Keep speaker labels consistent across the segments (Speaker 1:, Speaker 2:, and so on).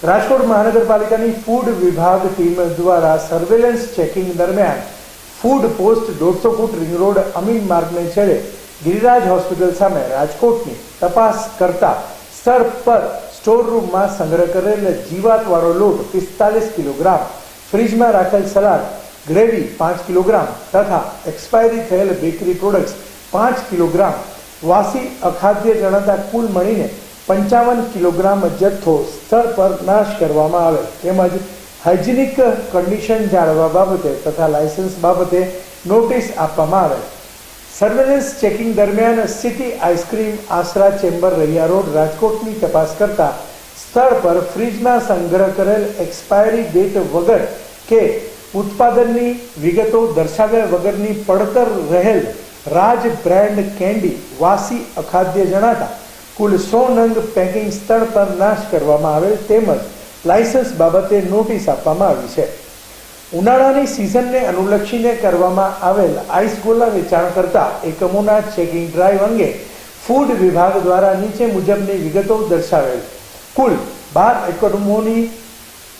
Speaker 1: રાજકોટ મહાનગરપાલિકાની ફૂડ વિભાગ ટીમ દ્વારા સર્વેલન્સ ચેકિંગ દરમિયાન ફૂડ પોસ્ટ દોઢસો ફૂટ રિંગ રોડ અમીન માર્ગને છેડે ગિરિરાજ હોસ્પિટલ સામે રાજકોટની તપાસ કરતા સ્તર પર સ્ટોર રૂમમાં સંગ્રહ કરેલ જીવાતવાળો લોટ પિસ્તાલીસ કિલોગ્રામ ફ્રીજમાં રાખેલ સલાડ ગ્રેવી પાંચ કિલોગ્રામ તથા એક્સપાયરી થયેલ બેકરી પ્રોડક્ટ્સ પાંચ કિલોગ્રામ, વાસી અખાદ્ય જણાતા કુલ મળીને પંચાવન કિલોગ્રામ જથ્થો સ્થળ પર નાશ કરવામાં આવે. તેમજ હાઇજેનિક કન્ડિશન જાળવવા બાબતે તથા લાયસન્સ બાબતે નોટિસ આપવામાં આવે. સર્વેલન્સ ચેકિંગ દરમિયાન city ice cream Ashra chamber Raiya road, રાજકોટની તપાસ કરતા સ્થળ પર ફ્રીજમાં સંગ્રહ કરેલ એક્સપાયરી ડેટ વગર કે ઉત્પાદનની વિગતો દર્શાવ્યા વગરની પડતર રહેલ રાજ બ્રાન્ડ કેન્ડી વાસી અખાદ્ય જણાતા કુલ સો નંગ પેકિંગ સ્થળ પર નાશ કરવામાં આવેલ તેમજ લાયસન્સ બાબતે નોટિસ આપવામાં આવી છે. ઉનાળાની સિઝનને અનુલક્ષીને કરવામાં આવેલ આઈસ ગોલા વેચાણ કરતા એકમોના ચેકિંગ ડ્રાઈવ અંગે ફૂડ વિભાગ દ્વારા નીચે મુજબની વિગતો દર્શાવેલ. કુલ બાર એકમોની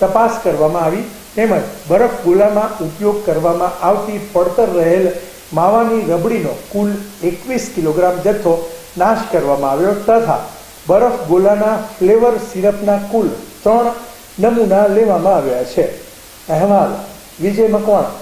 Speaker 1: તપાસ કરવામાં આવી તેમજ બરફ ગોલામાં ઉપયોગ કરવામાં આવતી પડતર રહેલ માવાની રબડીનો કુલ એકવીસ કિલોગ્રામ જથ્થો નાશ કરવામાં આવ્યો તથા બરફ ગોલાના ફ્લેવર સિરપના કુલ ત્રણ નમૂના લેવામાં આવ્યા છે. અહેવાલ, વિજય મકવાણા.